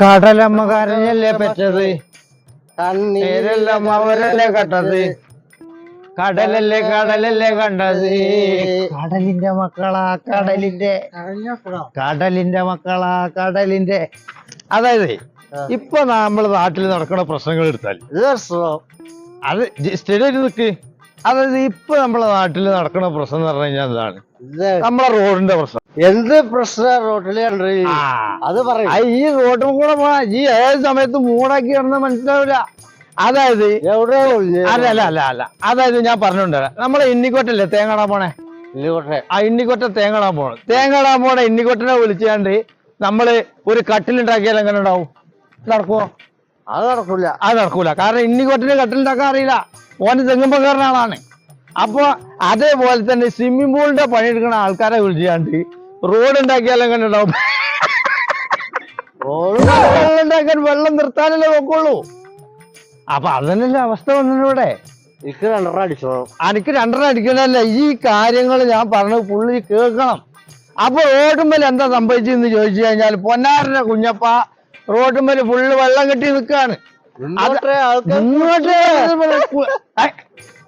കടലമ്മ കരഞ്ഞല്ലേ പെറ്റത്? കണ്ണീരെല്ലാം അവരല്ലേ കട്ടത് കടലല്ലേ കടലല്ലേ കണ്ടത്. കടലിന്റെ മക്കളാ കടലിന്റെ. കടലിന്റെ മക്കളാ കടലിന്റെ. അതായത് ഇപ്പൊ നമ്മളെ നാട്ടിൽ നടക്കുന്ന പ്രശ്നങ്ങൾ എടുത്താൽ. അത് സ്റ്റഡി നിൽക്ക് അതായത് ഇപ്പൊ നമ്മളെ നാട്ടിൽ നടക്കുന്ന പ്രശ്നം എന്ന് പറഞ്ഞു കഴിഞ്ഞാൽ എന്താണ്? നമ്മളെ റോഡിന്റെ പ്രശ്നം. എന്ത് പ്രശ്നം റോഡിൽ അത് പറയും. ഈ റോഡും കൂടെ പോണ ഈ ഏത് സമയത്ത് മൂടാക്കി കിടന്ന മനസ്സിലാവില്ല അതായത്? അല്ല അല്ല അല്ല അല്ല. അതായത് ഞാൻ പറഞ്ഞോണ്ട് നമ്മളെ ഇന്നിക്കോട്ടല്ലേ തേങ്ങടാൻ പോണേ? ഇന്നിക്കോട്ടെ. ആ ഇന്നിക്കൊട്ട തേങ്ങടാൻ പോണം. തേങ്ങടാൻ പോണ ഇന്നിക്കൊട്ടനെ വിളിച്ചാണ്ട് നമ്മൾ ഒരു കട്ടിലുണ്ടാക്കിയാൽ എങ്ങനെ ഉണ്ടാവും? നടക്കുവോ? അത് നടക്കൂല. അത് നടക്കൂല. കാരണം ഇന്നിക്കൊട്ടിന് കട്ടിലുണ്ടാക്കാൻ അറിയില്ല. ഓന് തെങ്ങുമ്പോ കയറുന്ന ആളാണ്. അപ്പൊ അതേപോലെ തന്നെ സ്വിമ്മിംഗ് പൂളിന്റെ പണിയെടുക്കുന്ന ആൾക്കാരെ വിളിച്ചാണ്ട് റോഡ് ഉണ്ടാക്കിയാലും റോഡ് വെള്ളം ഉണ്ടാക്കാൻ വെള്ളം നിർത്താനല്ലേ നോക്കുള്ളൂ അപ്പൊ അതന്നല്ലേ അവസ്ഥ വന്നിവിടെ എനിക്ക് രണ്ടെണ്ണം അടിച്ചോ എനിക്ക് രണ്ടെണ്ണം അടിക്കണല്ല ഈ കാര്യങ്ങൾ ഞാൻ പറഞ്ഞത് പുള്ളി കേൾക്കണം. അപ്പൊ ഓടുമ്പോൾ എന്താ സംഭവിച്ചെന്ന് ചോദിച്ചു കഴിഞ്ഞാൽ പൊന്നാറിന്റെ കുഞ്ഞപ്പ റോഡുമ്മൽ ഫുള്ള് വെള്ളം കെട്ടി നിൽക്കാണ്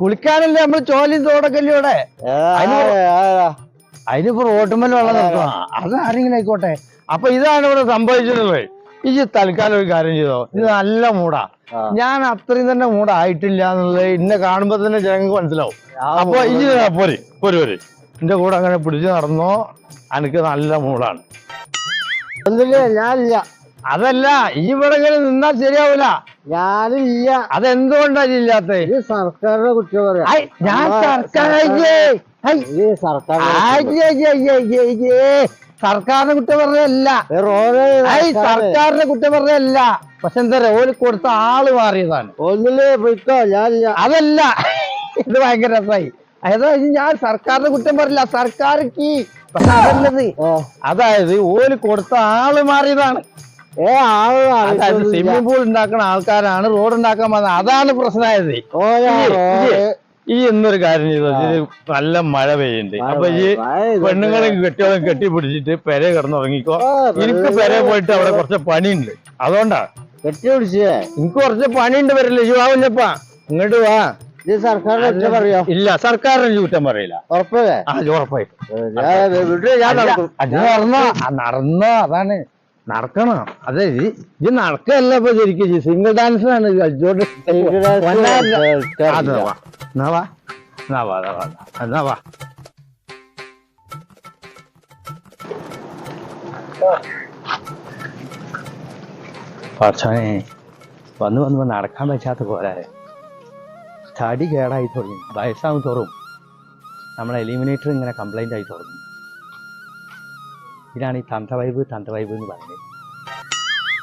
കുളിക്കാനല്ലേ നമ്മൾ ചോലി തോടക്കല്ലോടെ അതിനിപ്പോ റോഡുമ്മൽ വെള്ളം നിൽക്കണം അത് ആരെങ്കിലും ആയിക്കോട്ടെ. അപ്പൊ ഇതാണ് ഇവിടെ സംഭവിച്ചിട്ടുള്ളത് ഈ തൽക്കാലം ഒരു കാര്യം ചെയ്തോ. ഇത് നല്ല മൂടാ. ഞാൻ അത്രയും തന്നെ മൂടായിട്ടില്ല എന്നുള്ളത് ഇന്നെ കാണുമ്പോ തന്നെ ജനങ്ങൾക്ക് മനസ്സിലാവും. അപ്പൊ ഇനി പോരെ പോരെ പോരെ. എന്റെ കൂടെ അങ്ങനെ പിടിച്ചു നടന്നോ എനിക്ക് നല്ല മൂടാണ്. ഞാനില്ല. അതല്ല ഈ വിളകളിൽ നിന്നാൽ ശരിയാവൂല. ഞാനില്ല അതെന്തുകൊണ്ടാ ഇല്ലാത്ത ഇത് സർക്കാരിനെ കുറ്റം പറയാ. ഞാൻ സർക്കാർ സർക്കാരിനെ കുറ്റം പറഞ്ഞല്ല സർക്കാരിനെ കുറ്റം പറഞ്ഞല്ല പക്ഷെ എന്താ പറയാ ഓൽ കൊടുത്ത ആൾ മാറിയതാണ്. ഒന്നില്ലേ പോയിക്കോ ഞാനില്ല. അതല്ല. ഇത് ഭയങ്കര രസമായി അതായത് ഞാൻ സർക്കാരിനെ കുറ്റം പറയില്ല സർക്കാർക്ക് പക്ഷെ അതല്ലത്. അതായത് ഓൽ കൊടുത്ത ആൾ മാറിയതാണ്. ഏ ആളാണ് അതായത്. സ്വിമ്മിംഗ് പൂൾ ഉണ്ടാക്കുന്ന ആൾക്കാരാണ് റോഡ് ഉണ്ടാക്കാൻ വന്നത് അതാണ് പ്രശ്നമായത്. ഈ- എന്നൊരു കാര്യം ചെയ്തു. നല്ല മഴ പെയ്യുന്നുണ്ട്. അപ്പൊ ഈ പെയ്യുന്നു. കെട്ടികളും കെട്ടിപ്പിടിച്ചിട്ട് പെണ്ണുങ്ങളെ കെട്ടിയോളം കെട്ടിപ്പിടിച്ചിട്ട് പെര കിടന്നുറങ്ങിക്കോ എനിക്ക് പെര പോയിട്ട് അവിടെ കുറച്ച് പണിയുണ്ട്. അതുകൊണ്ടാ. കെട്ടി പിടിച്ചേ എനിക്ക് കുറച്ച് പണിയുണ്ട് വരില്ല യുവാവില്ലപ്പാ ഇങ്ങോട്ട് വാ. ഇത് സർക്കാരിനെ കുറ്റം പറയോ? ഇല്ല സർക്കാരിന് കുറ്റം പറയില്ല. ഉറപ്പല്ലേ ആ ഉറപ്പായി നടന്നോ. അതാണ്. നടക്കണം. അതെ ഇത് നടക്കല്ല ഇപ്പൊ ശരിക്കും. സിംഗിൾ കളിച്ചോണ്ട് വാ. എന്നാ വാ. പറച്ചോനെ വന്ന് വന്ന് വന്ന് നടക്കാൻ പറ്റാത്ത പോരായ തടി കേടായി തുടങ്ങി. വയസ്സാവും തോറും. നമ്മളെ എലിമിനേറ്റർ ഇങ്ങനെ കംപ്ലൈന്റ് ആയി തുടങ്ങി. ഇതാണ് ഈ തന്ത വൈബ് തന്ത വൈബ് എന്ന് പറഞ്ഞത്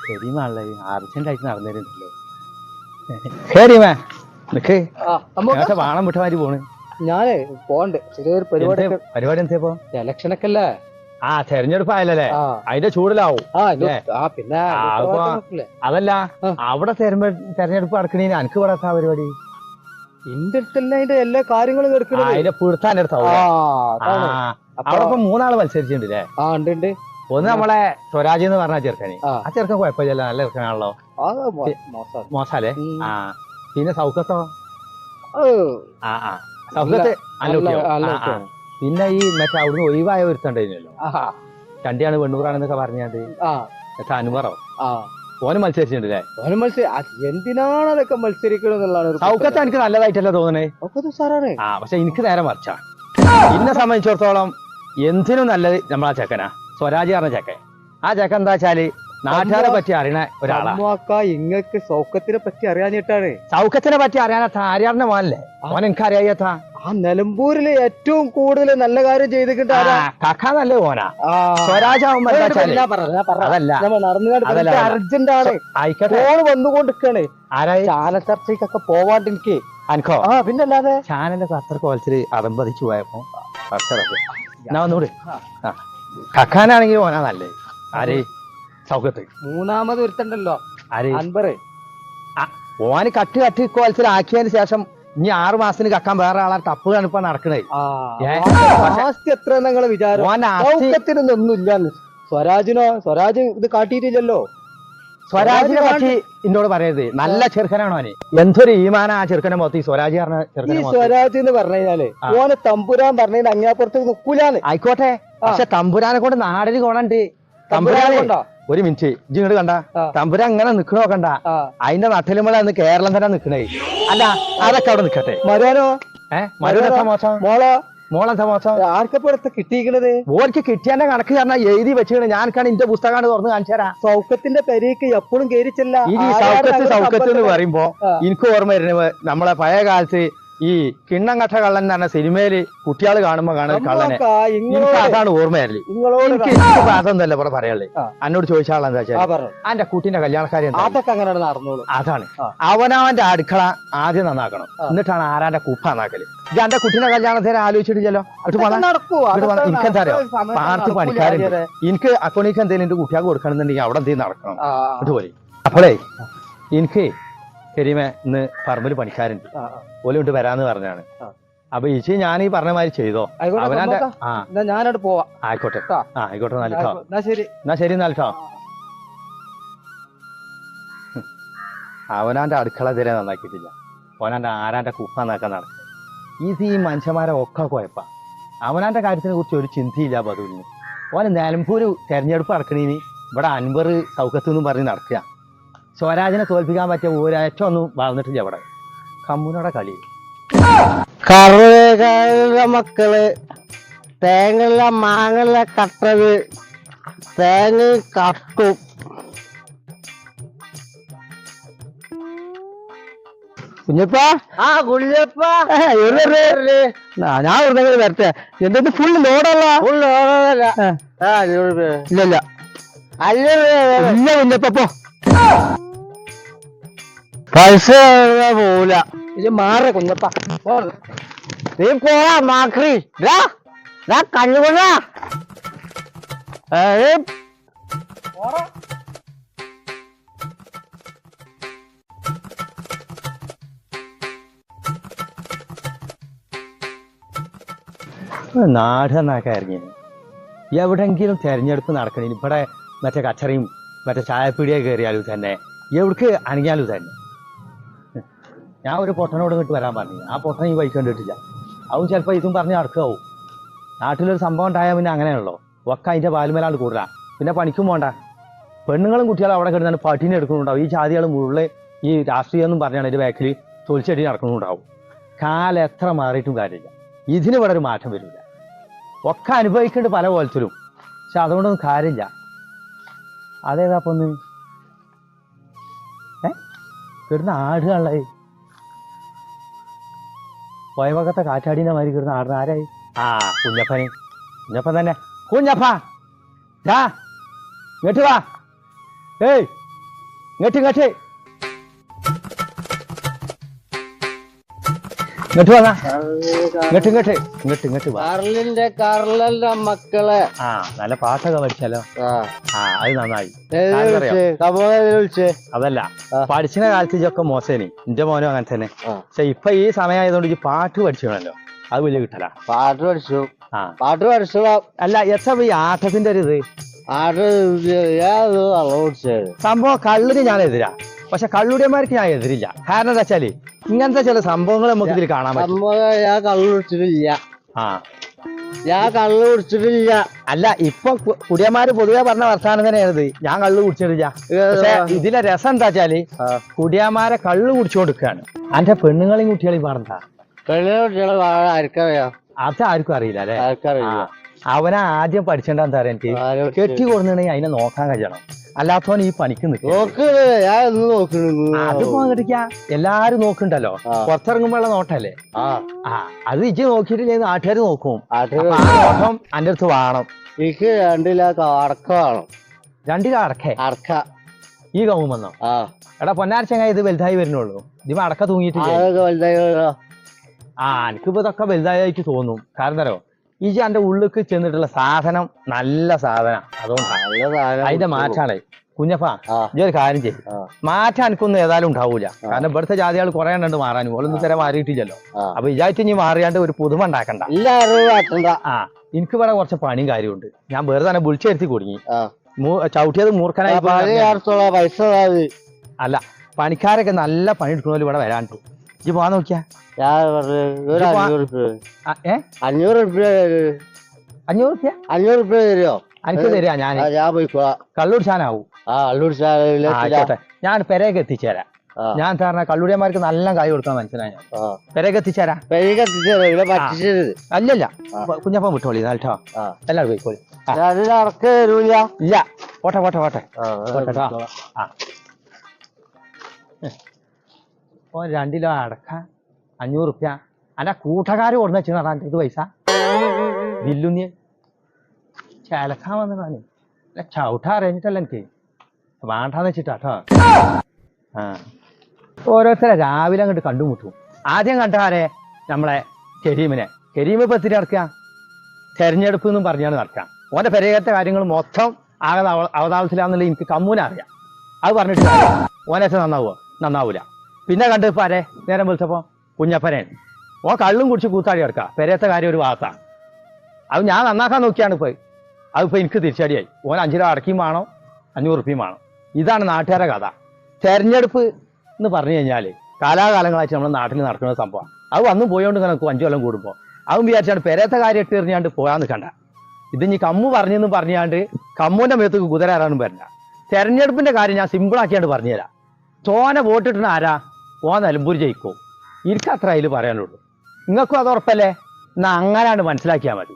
ശരിമാണല്ലേ അർജന്റ് ആയിട്ട് നടന്നിരുന്നല്ലോ ശരിമാ നിക്ക്. വാണം വിട്ടമാരി പോണ്. ഞാനേ പോണ്ട് ചെറിയൊരു പരിപാടി എന്തേ- പരിപാടി എന്താ ഇപ്പൊ? ഇലക്ഷനൊക്കെ അല്ലേ ആ തെരഞ്ഞെടുപ്പ് ആയല്ലേ അതിന്റെ ചൂടിലാവും. പിന്നെ? അതല്ല. അവിടെ തെരഞ്ഞെ- തെരഞ്ഞെടുപ്പ് നടക്കണേ എനിക്ക് ഇവിടെ പരിപാടി? ഇന്റെ അടുത്തല്ല അതിന്റെ എല്ലാ കാര്യങ്ങളും ആ, അതിന്റെ പിടുത്താൻ അടുത്താവും അതാണ്. അപ്പൊ അവിടെ ഇപ്പൊ മൂന്നാൾ മത്സരിച്ചിട്ടുണ്ട് ആ ഉണ്ട് ഉണ്ട്. ഒന്ന് നമ്മളെ സ്വരാജ് എന്ന് പറഞ്ഞ ചെറുക്കന്. ആ. ചെറുക്കൻ കുഴപ്പമില്ല നല്ല ചെറുക്കനാണല്ലോ. മോശാലേ ആ. പിന്നെ സൗഖ്യത്തോ? ആ ആ. കുട്ടിയാണ്. പിന്നെ ഈ മറ്റേ അവിടുന്ന് ഒഴിവായ ഒരുത്തണ്ടായിരുന്നല്ലോ. ചണ്ടിയാണ് വെണ്ണൂറാണെന്നൊക്കെ പറഞ്ഞാണ്ട്. അനുമറോ ആ. ഓന് മത്സരിച്ചിട്ടുണ്ടല്ലേ ഓന് മത്സരി എന്തിനാണ് അതൊക്കെ മത്സരിക്കണം എന്നുള്ളതാണ് സൗഖ്യത്തെ. എനിക്ക് നല്ലതായിട്ടല്ല തോന്നണേ? ഒക്കെ സാറാണ് ആ പക്ഷെ എനിക്ക് നേരെ മറിച്ചാ എന്നെ സംബന്ധിച്ചിടത്തോളം എന്തിനും നല്ലത് നമ്മളാ ചെക്കനാ. സ്വരാജ് പറഞ്ഞ ചെക്കൻ. ആ ചെക്കൻ എന്താ വെച്ചാൽ നാട്ടുകാരെ പറ്റി അറിയണ ഒരാളാ. അമ്മാക്ക ഇങ്ങക്ക് സൗഖ്യത്തിനെ പറ്റി അറിയാഞ്ഞിട്ടാണ്. സൗഖ്യത്തിനെ പറ്റി അറിയാനാ ആര്യാറിന്റെ മോനല്ലേ? അവൻ എനിക്ക് അറിയാത്ത ആ നിലമ്പൂരിൽ ഏറ്റവും കൂടുതൽ നല്ല കാര്യം ചെയ്തിട്ട് കക്ക നല്ല ഓനാ ആ. സ്വരാജ് ആവുമ്പോ എന്താ വെച്ചാൽ? ഞാൻ പറഞ്ഞ ഞാൻ പറഞ്ഞ. അതല്ല. നമ്മൾ നടന്നു അതല്ല, അതല്ല. അർജന്റ് ആണ്. ഫോൺ വന്നുകൊണ്ടിരിക്കാണ്. ചാനൽ ചർച്ചയ്ക്കൊക്കെ പോവാണ്ടിരിക്കേ അനക്കോ? ആ പിന്നല്ലാതെ? ചാനലിന്റെ അത്ര കോലത്തിൽ അതമ്പതിച്ചു പോയപ്പോ എന്നാ ഒന്നുകൂടി. കക്കാനാണെങ്കിൽ ഓനാ നല്ലത് ആര്? സൗഖ്യത്ത്. മൂന്നാമത് ഒരുത്തണ്ടല്ലോ ആര്? അൻപറ് ഓന് കട്ട് കട്ട് കോലത്തിൽ ആക്കിയതിന് ശേഷം ഇനി ആറു മാസത്തിന് കക്കാൻ വേറെ ആളെ. ടപ്പ് ഇപ്പൊ നടക്കണേ? ആസ്തി എത്ര നിങ്ങളെ വിചാരം? സ്വരാജിനോ സ്വരാജ് ഇത് കാട്ടിയിട്ടില്ലല്ലോ. സ്വരാജിനെ പറ്റി എന്നോട് പറയരുത്. നല്ല ചെറുക്കനാണോ അവന്. എന്തൊരു ഈമാന ആ ചെറുക്കനെ മൊത്തം. ഈ സ്വരാജ് പറഞ്ഞ ചെറുക്കനെ സ്വരാജ് എന്ന് പറഞ്ഞു കഴിഞ്ഞാൽ ഓനെ തമ്പുരാൻ പറഞ്ഞതിന് അങ്ങാപ്പുറത്ത് നിക്കൂലാന്ന്. ആയിക്കോട്ടെ. പക്ഷെ തമ്പുരാനെ കൊണ്ട് നാടിന് കോണണ്ട് തമ്പുരാനെ കൊണ്ടോ? ഒരു മിനിറ്റ്. ഇജ്ജ് ഇങ്ങോട്ട് കണ്ട? തമ്പുര അങ്ങനെ നിക്കണോ കണ്ട അതിന്റെ നട്ടലുമ്പോൾ അന്ന് കേരളം തന്നെ നിക്കണേ. അല്ല അതൊക്കെ അവിടെ നിക്കട്ടെ. മരുവാനോ? ഏഹ് മരുന്നെന്താ മോശം? മോളോ? മോളെന്താ മോശം? ആർക്കപ്പോ അടുത്ത് കിട്ടിയിരിക്കണത്? ഓർക്ക് കിട്ടിയാന്റെ കണക്ക് കാരണം എഴുതി വെച്ചിട്ട് ഞാനൊക്കെയാണ് ഇന്റെ പുസ്തകമാണ് തുറന്ന് കാണിച്ചു തരാം. സൗഖ്യത്തിന്റെ പെരേക്ക് എപ്പോഴും കേറിച്ചല്ല. ഈ സൗഖ്യത്ത് സൗഖ്യത്ത് എന്ന് പറയുമ്പോ. എനിക്ക് ഓർമ്മ വരുന്നത് നമ്മളെ പഴയ കാലത്ത് ഈ കിണ്ണം കഥ കള്ളൻ എന്ന് പറഞ്ഞ സിനിമയിൽ കുട്ടികൾ കാണുമ്പോ കാണുന്ന കള്ളനെ. എനിക്ക് അതാണ് ഓർമ്മയല്ലേ പറയുള്ളത് എനിക്ക് ഇവിടെ പറയാനുള്ളത് എന്നോട് ചോദിച്ചാൽ എന്താ ആ. വെച്ചാൽ അന്റെ കുട്ടീന്റെ കല്യാണക്കാരി അങ്ങനെ നടന്നോളൂ. അതാണ്. അവനവന്റെ അടുക്കള ആദ്യം നന്നാക്കണം. എന്നിട്ടാണ് ആരാന്റെ കുപ്പ നന്നാക്കൽ. ഇത് എന്റെ കുട്ടീന്റെ കല്യാണത്തിന് ആലോചിച്ചിട്ടില്ലല്ലോ? അത് അതൊക്കെ നടക്കുവോ? ഇവിടെ എനിക്കെന്താ അറിയോ? നടക്കുന്ന സമയത്ത് പാർത്ത് പണിക്കാരുണ്ട്. എനിക്ക് അക്കൗണ്ടിക്ക് എന്തെങ്കിലും എന്റെ കുട്ടിയാൾക്ക് കൊടുക്കണമെന്നുണ്ടെങ്കിൽ അവിടെ എന്തെങ്കിലും നടക്കണം. അതുപോലെ അപ്പോഴേ എനിക്ക് കരിമ ഇന്ന് പറമ്പിൽ പണിക്കാരുണ്ട്. ഓൽ ഇട്ട് വരാന്ന് പറഞ്ഞാണ്. അപ്പൊ ഈശി ഞാൻ ഈ പറഞ്ഞ മാതിരി ചെയ്തോ? അവനാന്റെ ആ. പോവാ. ആയിക്കോട്ടെ. ആ ആയിക്കോട്ടെ നാലിട്ടോ എന്നാ ശരി. എന്നാ ശരി നാലിട്ടോ അവനാന്റെ അടുക്കള തിരെ നന്നാക്കിയിട്ടില്ല. അവനാന്റെ ആരാന്റെ കുപ്പ നന്നാക്കാൻ നടക്കും. ഇത് ഈ മനുഷ്യന്മാരെ ഒക്കെ കുഴപ്പ. അവനാന്റെ കാര്യത്തിനെ കുറിച്ച് ഒരു ചിന്തയില്ല ബദുവിന്. ഓന് നിലമ്പൂര് തെരഞ്ഞെടുപ്പ് നടക്കണീന് ഇവിടെ അൻപർ സൗഖ്യത്തു നിന്നും പറഞ്ഞ് നടക്കുക. സ്വരാജിനെ തോൽപ്പിക്കാൻ പറ്റിയ ഒരേറ്റം ഒന്നും വളർന്നിട്ടില്ല ഇവിടെ. കമ്മുനോടെ കളി കറുകളുടെ മക്കൾ തേങ്ങല്ല മാങ്ങല്ല കട്ടത് തേങ്ങ കട്ടും കുഞ്ഞപ്പാ? ആ കുളിയപ്പ ഞാൻ വരട്ടെ. ഫുള്ള് ലോഡല്ല ഇല്ലല്ല ഇല്ല കുഞ്ഞപ്പ പോ. പൈസ പോല ഇത് മാറ കുഞ്ഞപ്പ. നീ പോരാ മാക്രി. കണ്ണുകൊണ്ട നാട് നന്നാക്കാൻ ഇറങ്ങി. എവിടെങ്കിലും തെരഞ്ഞെടുപ്പ് നടക്കണേ. ഇവിടെ മറ്റേ കച്ചറയും മറ്റേ ചായപ്പീടിയ കയറിയാലും തന്നെ. എവിടേക്ക് അനങ്ങിയാലും തന്നെ. ഞാൻ ഒരു പൊട്ടനോട് ഇങ്ങോട്ട് വരാൻ പറഞ്ഞു. ആ പൊട്ടൻ ഈ വൈക്ക് കണ്ടിട്ടില്ല. അതും ചിലപ്പോൾ ഇതും പറഞ്ഞ് നടക്കാവും നാട്ടിലൊരു സംഭവം ഉണ്ടായാൽ പിന്നെ അങ്ങനെയാണല്ലോ. ഒക്കെ അതിന്റെ പാലുമേലാണ് കൂടുതലാ പിന്നെ പണിക്കും പോണ്ട. പെണ്ണുങ്ങളും കുട്ടികളും അവിടെ കിടന്നാണ് പട്ടിനെ എടുക്കുന്നുണ്ടാവും ഈ ജാതികൾ മുഴുവൻ ഈ രാഷ്ട്രീയം എന്നും പറഞ്ഞാണ് ഇതിന്റെ ബാക്കിൽ തൊലിച്ചെടി നടക്കുന്നുണ്ടാവും. കാലം എത്ര മാറിയിട്ടും കാര്യമില്ല. ഇതിന് ഇവിടെ ഒരു മാറ്റം വരില്ല. ഒക്കെ അനുഭവിക്കേണ്ട പല കോലത്തിലും പക്ഷെ അതുകൊണ്ടൊന്നും കാര്യമില്ല. അതേതാ അപ്പൊ ഏ? കിടന്ന് ആടുകളെ പോയവകത്തെ കാറ്റാടിനെ മാതിരി കിടന്ന് ആടുന്ന ആരായി? ആ കുഞ്ഞപ്പനെ. കുഞ്ഞപ്പൻ തന്നെ. കുഞ്ഞപ്പ! ഇങ്ങോട്ട് വാ. ഏയ് ഇങ്ങോട്ട് ഇങ്ങോട്ട്. ഇങ്ങോട്ട് വന്നാ ഇങ്ങോട്ട് ഇങ്ങോട്ട് ഇങ്ങോട്ട് ഇങ്ങോട്ട് വാ. കർലിന്റെ കർലന്റെ മക്കളെ. ആ നല്ല പാട്ടൊക്കെ പഠിച്ചാലോ? ആ. അത് നന്നായി? അതല്ല. പഠിച്ചിന കാലത്ത് ഇതൊക്കെ മോശേനി. എന്റെ മോനും അങ്ങനെ തന്നെ. പക്ഷെ ഇപ്പൊ ഈ സമയമായതുകൊണ്ട് ഈ പാട്ട് പഠിച്ചണല്ലോ അത് വലിയ കിട്ടല. പാട്ട് പഠിച്ചു. ആ. പാട്ട് പഠിച്ചു അല്ല എത്ര ഈ ആട്ടത്തിന്റെ ഒരു ഇത്? സംഭവം കള്ളിന് ഞാൻ എതിരാ. പക്ഷെ കള്ളുടിയന്മാർക്ക് ഞാൻ എതിരില്ല. കാരണം എന്താ വെച്ചാൽ ഇങ്ങനത്തെ ചില സംഭവങ്ങൾ നമുക്ക് ഇതിൽ കാണാൻ പറ്റും. സംഭവം ഞാൻ കള്ളു കുടിച്ചിട്ടില്ല. ആ. ഞാൻ കള്ളു കുടിച്ചിട്ടില്ല. അല്ല ഇപ്പൊ കു- കുടിയന്മാര് പൊതുവെ പറഞ്ഞ വർത്താനം തന്നെയാണിത്. ഞാൻ കള്ളു കുടിച്ചിട്ടില്ല. പക്ഷെ ഇതിലെ രസം എന്താ വെച്ചാൽ. കുടിയന്മാരെ കള്ളു കുടിച്ചുകൊടുക്കുകയാണ് അന്റെ പെണ്ണുങ്ങളെയും കുട്ടികളെയും പറഞ്ഞ പെണ്ണിനെ കുട്ടികളെ ആർക്കറിയാം? അത് ആർക്കും അറിയില്ല അല്ലെ? ആർക്കറിയില്ല. അവനെ ആദ്യം പഠിച്ചേണ്ട എന്താ പറയാ എനിക്ക്? കെട്ടി കൊടുക്കണെങ്കിൽ അതിനെ നോക്കാൻ കഴിയണം. അല്ലാത്തവൻ ഈ പണിക്ക് അതിപ്പോ കിട്ടിക്ക എല്ലാരും നോക്കണ്ടല്ലോ. പുറത്തിറങ്ങുമ്പോഴുള്ള നോട്ടല്ലേ? ആ. അത് ഇജ്ജ് നോക്കിയിട്ടില്ലേ? നാട്ടുകാർ നോക്കും. അപ്പൊ അന്റെ അടുത്ത് വേണം. എനിക്ക് രണ്ടില അടക്ക വേണം. രണ്ടിലും അടക്കേ? അടക്ക. ഈ കവും വന്നോ? എടാ പൊന്നാരച്ചങ്ങ ഇത് വലുതായി വരുന്നുള്ളൂ. ഇതിപ്പോ അടക്ക തൂങ്ങിയിട്ട് ആ എനിക്കിപ്പോ ഇതൊക്കെ വലുതായിട്ട് തോന്നും. കാരണം തരോ ഈ അന്റെ ഉള്ളിക്ക് ചെന്നിട്ടുള്ള സാധനം നല്ല സാധനം. അതുകൊണ്ടാണ് അതിന്റെ മാറ്റാണ്. കുഞ്ഞപ്പാ ഈ ഒരു കാര്യം ചെയ്യും. മാറ്റാൻ എനിക്കൊന്നും ഏതായാലും ഉണ്ടാവൂല. കാരണം ഇവിടുത്തെ ജാതികൾ കുറെ എണ്ണുണ്ട് മാറാൻ. ഓളൊന്നും തരം മാറിയിട്ടില്ലല്ലോ. അപ്പൊ വിചാരിച്ചു ഇനി മാറിയാണ്ട് ഒരു പുതുമ ഉണ്ടാക്കണ്ട. ആ. എനിക്ക് ഇവിടെ കുറച്ച് പണിയും കാര്യമുണ്ട് ഞാൻ വേറെ തന്നെ വിളിച്ചെടുത്തി കുടുങ്ങി. ചവിട്ടിയത് മൂർഖനായി പൈസ അല്ല പണിക്കാരൊക്കെ നല്ല പണി എടുക്കണോൽ ഇവിടെ വരാണ്ട് ഇജ്ജ് പോവാൻ നോക്കിയാ. ഞാൻ പെരയൊക്കെ എത്തിച്ചേരാ ഇതിപ്പോ- അഞ്ഞൂറ് റുപ്യ ആ, ഏ? അഞ്ഞൂറ് റുപ്യ അഞ്ഞൂറ് റുപ്യ തരുമോ എനിക്ക് തരാ ഞാൻ ആ ഞാൻ കള്ളുടിച്ചാനാവും ആ ആ, ഞാൻ പെരേക്ക് എത്തിച്ചേരാം. ആ. ഞാൻ പറഞ്ഞ കള്ളുടിയന്മാർക്ക് നല്ല കായ് കൊടുക്കാൻ മനസ്സിലായി ഞാൻ. ആ. പെരേക്ക് എത്തിച്ചേരാ. അല്ലല്ല. കുഞ്ഞപ്പൻ കുഞ്ഞപ്പം വിട്ടോളി കേട്ടോ. ആ. എല്ലാവരും പോയിക്കോളി. ആ. ഇല്ല. പോട്ടെ പോട്ടെ പോട്ടെ. ആ, പോട്ടെ ട്ടോ. ആ രണ്ട് കിലോ അടക്ക അഞ്ഞൂറ് റുപ്യ അന്റെ കൂട്ടക്കാര് കൊടുന്ന എന്റെ ഇത് പൈസ. ബില്ലുന്നി ചേലക്കാൻ വന്നതാണ് അല്ല ചവിട്ട അറിഞ്ഞിട്ടല്ല എനിക്ക്. വേണ്ടാന്ന് വെച്ചിട്ടാട്ടോ ആ. ഓരോരുത്തരെ രാവിലെ അങ്ങോട്ട് കണ്ടുമുട്ടും. ആദ്യം കണ്ടാരെ നമ്മളെ കരീമിനെ. കരീമ് ഇപ്പൊ എത്തിരി നടക്കുക തെരഞ്ഞെടുപ്പ് എന്നും പറഞ്ഞാണ് നടക്കുക ഓന്റെ പെരകത്തെ കാര്യങ്ങൾ മൊത്തം ആകെ അവ- അവതാളത്തിലാന്നുള്ള എനിക്ക് കമ്മൂന അറിയാം. അത് പറഞ്ഞിട്ട് ഓനെ നന്നാവുമോ നന്നാവൂല. പിന്നെ കണ്ട് ആരെ നേരം വിളിച്ചപ്പോ കുഞ്ഞപ്പനെ ഓ കള്ളും കുടിച്ച് കൂത്താടി കിടക്കുക പെരയത്തെ കാര്യം ഒരു ഭാഗത്താണ് അത് ഞാൻ നന്നാക്കാൻ നോക്കിയാണ് ഇപ്പോൾ അതിപ്പോൾ എനിക്ക് തിരിച്ചടിയായി. ഓൻ അഞ്ചു രൂപ അടക്കിയും വേണോ അഞ്ഞൂറ് റുപ്യയും വേണം. ഇതാണ് നാട്ടുകാരെ കഥ. തെരഞ്ഞെടുപ്പ് എന്ന് പറഞ്ഞു കഴിഞ്ഞാൽ കാലാകാലങ്ങളായിട്ട് നമ്മുടെ നാട്ടിൽ നടക്കുന്ന സംഭവം അത് വന്നും പോയോണ്ട് കണക്കും അഞ്ചു കൊല്ലം കൂടുമ്പോൾ. അതും വിചാരിച്ചാണ് പെരയത്തെ കാര്യം ഇട്ട് എറിഞ്ഞാണ്ട് പോകാൻ നിൽക്കണ്ട. ഇത് ഇനി കമ്മു പറഞ്ഞെന്ന് പറഞ്ഞാണ്ട് കമ്മുവിന്റെ മേത്തേക്ക് കുതിരാറാണെന്ന് വരണ്ട തെരഞ്ഞെടുപ്പിന്റെ കാര്യം ഞാൻ സിമ്പിളാക്കിയാണ്ട് പറഞ്ഞുതരാം. തോനെ വോട്ടിട്ടുന്ന ആരാ? ഓ നിലമ്പൂർ ജയിക്കോ. എനിക്ക് അത്ര അതിൽ പറയാനുള്ളൂ. നിങ്ങൾക്കും അത് ഉറപ്പല്ലേ? എന്നാ അങ്ങനെയാണ് മനസ്സിലാക്കിയാൽ മതി.